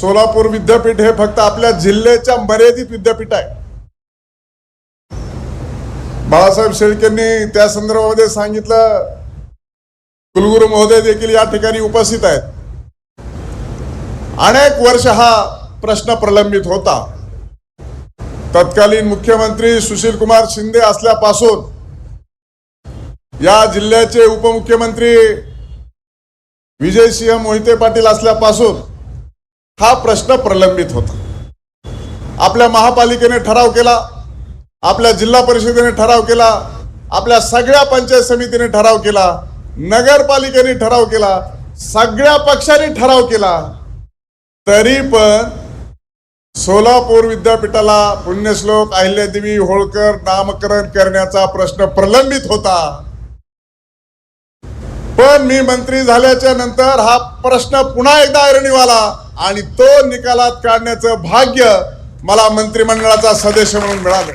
सोलापूर विद्यापीठ हे फक्त आपल्या जिल्ह्याच्या मर्यादित विद्यापीठ आहे. बाळासाहेब शेळकेंनी त्या संदर्भामध्ये सांगितलं कुलगुरू महोदय देखील या ठिकाणी उपस्थित आहेत. अनेक वर्ष हा प्रश्न प्रलंबित होता. तत्कालीन मुख्यमंत्री सुशील कुमार शिंदे असल्यापासून या जिल्ह्याचे उपमुख्यमंत्री विजयसिंह मोहिते पाटील असल्यापासून हा प्रश्न प्रलंबित होता. आपल्या महापालिकेने ठराव केला आपल्या जिल्हा परिषदेने ठराव केला आपल्या सगळ्या पंचायत समितीने ठराव केला नगरपालिकेने ठराव केला सगळ्या पक्षांनी ठराव केला. तरी पण सोलापूर विद्यापीठाला पुण्यश्लोक अहिल्यादेवी होळकर नामकरण करण्याचा प्रश्न प्रलंबित होता. पण मी मंत्री झाल्याच्यानंतर हा प्रश्न पुन्हा एकदा ऐरणीवाला आणि तो निकालात काढण्याचं भाग्य मला मंत्रिमंडळाचा सदस्य म्हणून मिळालं.